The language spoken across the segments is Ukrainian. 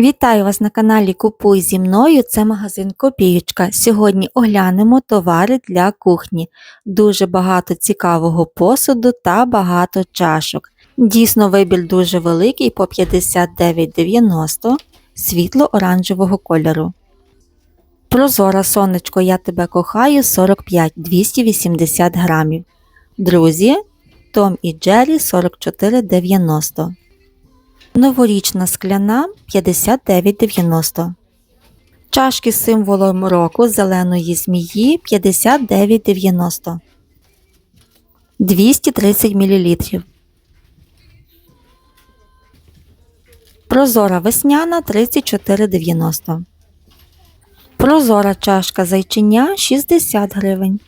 Вітаю вас на каналі Купуй зі мною. Це магазин Копієчка. Сьогодні оглянемо товари для кухні. Дуже багато цікавого посуду та багато чашок. Дійсно, вибір дуже великий по 59,90 світло-оранжевого кольору. Прозора сонечко, я тебе кохаю 45 280 грамів. Друзі, Том і Джері 44,90. Новорічна скляна 59,90. Чашки з символом року зеленої змії 59,90. 230 мл. Прозора весняна 34,90. Прозора чашка зайчиня 60 гривень.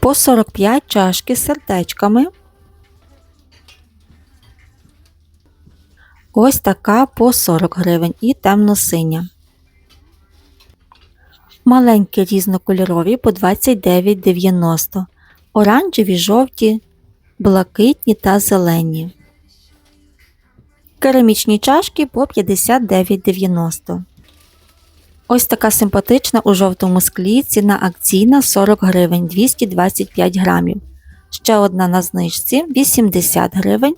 По 45 чашки з сердечками. Ось така по 40 гривень і темно-синя. Маленькі різнокольорові по 29,90. Оранжеві, жовті, блакитні та зелені. Керамічні чашки по 59,90. Ось така симпатична у жовтому склі, ціна акційна 40 гривень 225 грамів. Ще одна на знижці 80 гривень.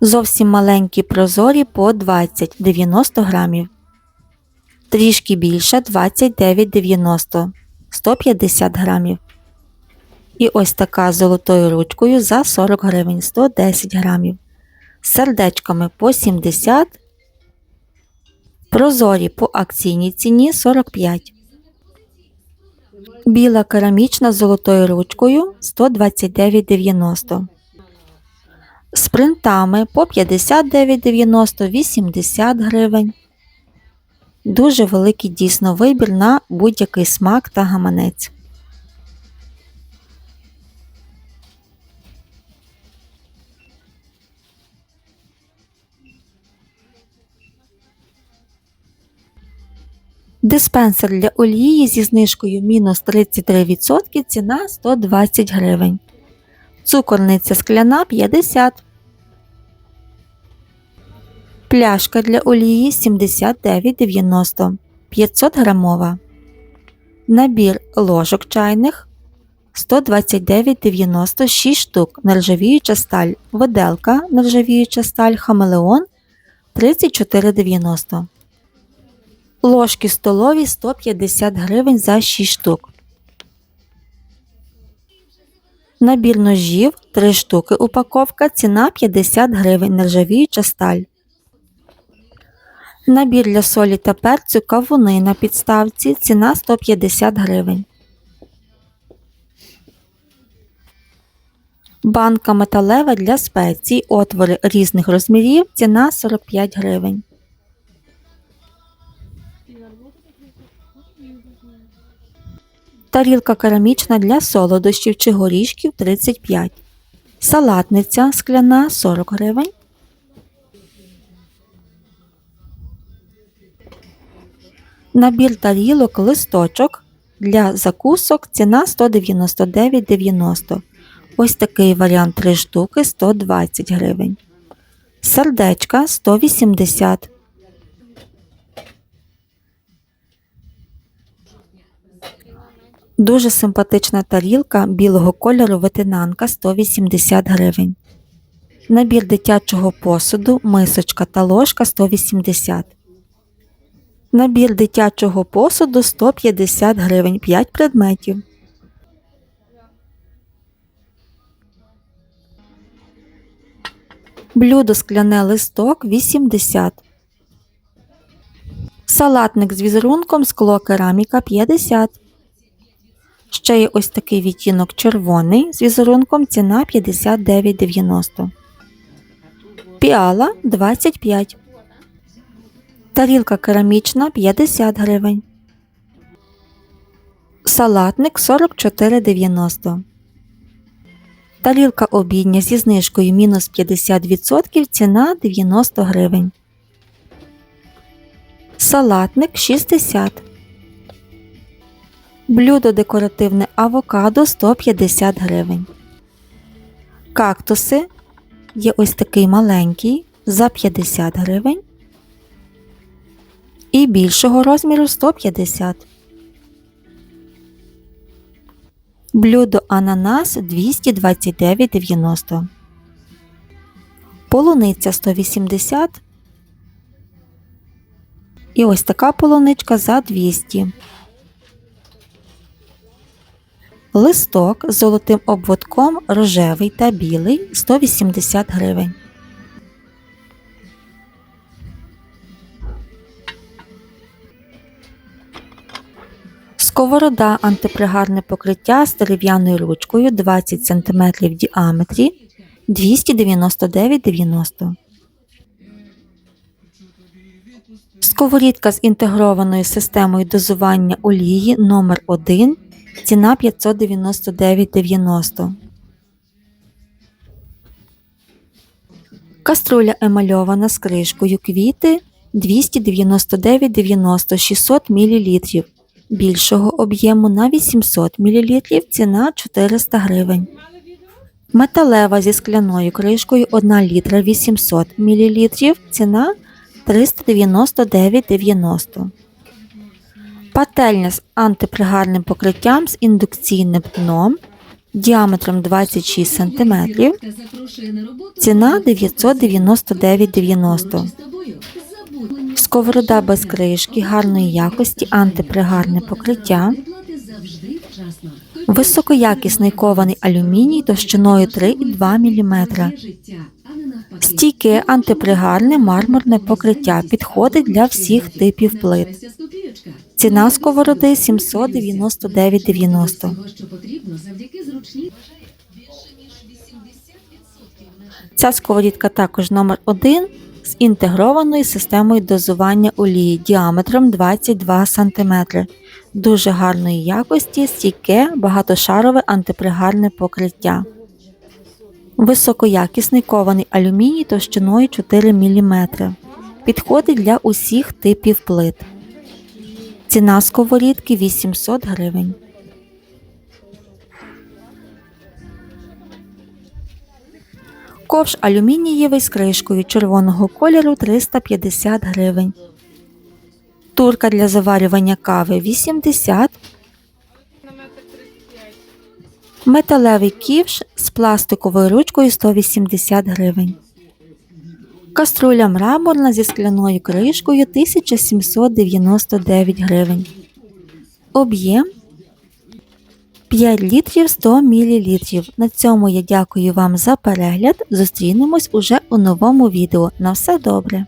Зовсім маленькі прозорі по 20-90 грамів. Трішки більше 29,90 150 грамів. І ось така золотою ручкою за 40 гривень 110 грамів. З сердечками по 70 Прозорі по акційній ціні 45. Біла керамічна з золотою ручкою 129,90. З принтами по 59,90 80 гривень. Дуже великий дійсно вибір на будь-який смак та гаманець. Диспенсер для олії зі знижкою мінус 33% ціна 120 гривень. Цукорниця скляна 50. Пляшка для олії 79,90 500 грамова. Набір ложок чайних 129,90 6 штук. Нержавіюча сталь. Виделка нержавіюча сталь хамелеон 34,90 Ложки столові 150 гривень за 6 штук. Набір ножів 3 штуки упаковка. Ціна 50 гривень. Нержавіюча сталь. Набір для солі та перцю кавуни на підставці. Ціна 150 гривень. Банка металева для спецій. Отвори різних розмірів. Ціна 45 гривень. Тарілка керамічна для солодощів чи горішків 35. Салатниця скляна 40 гривень. Набір тарілок листочок для закусок ціна 199,90. Ось такий варіант 3 штуки 120 гривень. Сердечка 180 Дуже симпатична тарілка білого кольору ветенанка 180 гривень. Набір дитячого посуду, мисочка та ложка 180. Набір дитячого посуду 150 гривень 5 предметів. Блюдо скляне листок 80. Салатник з візерунком скло кераміка 50. Ще є ось такий відтінок червоний з візерунком ціна 59,90. Піала 25. Тарілка керамічна 50 гривень. Салатник 44,90. Тарілка обідня зі знижкою мінус 50% ціна 90 гривень. Салатник 60 Блюдо декоративне авокадо 150 гривень. Кактуси є ось такий маленький за 50 гривень. І більшого розміру 150. Блюдо ананас 229,90. Полуниця 180. І ось така полуничка за 200. Листок з золотим обводком рожевий та білий 180 гривень. Сковорода антипригарне покриття з дерев'яною ручкою 20 см в діаметрі 299,90. Сковорідка з інтегрованою системою дозування олії номер 1 ціна 599,90. Каструля емальована з кришкою квіти 299,90 600 мл. Більшого об'єму на 800 мл ціна 400 гривень. Металева зі скляною кришкою 1 літра 800 мл ціна 399,90. Пательня з антипригарним покриттям з індукційним дном діаметром 26 см. Ціна 999,90. Сковорода без кришки гарної якості антипригарне покриття. Високоякісний кований алюміній товщиною 3,2 мм. Стійке антипригарне мармурне покриття підходить для всіх типів плит. Ціна сковороди 799,90. Ця сковорідка також номер 1 з інтегрованою системою дозування олії діаметром 22 см. Дуже гарної якості, стійке, багатошарове антипригарне покриття. Високоякісний кований алюміній товщиною 4 мм. Підходить для усіх типів плит. Ціна сковорідки 800 гривень. Ковш алюмінієвий з кришкою червоного кольору 350 гривень. Турка для заварювання кави 80. Металевий ківш з пластиковою ручкою 180 гривень. Каструля мраморна зі скляною кришкою 1799 гривень. Об'єм 5 літрів 100 мл. На цьому я дякую вам за перегляд. Зустрінемось уже у новому відео. На все добре!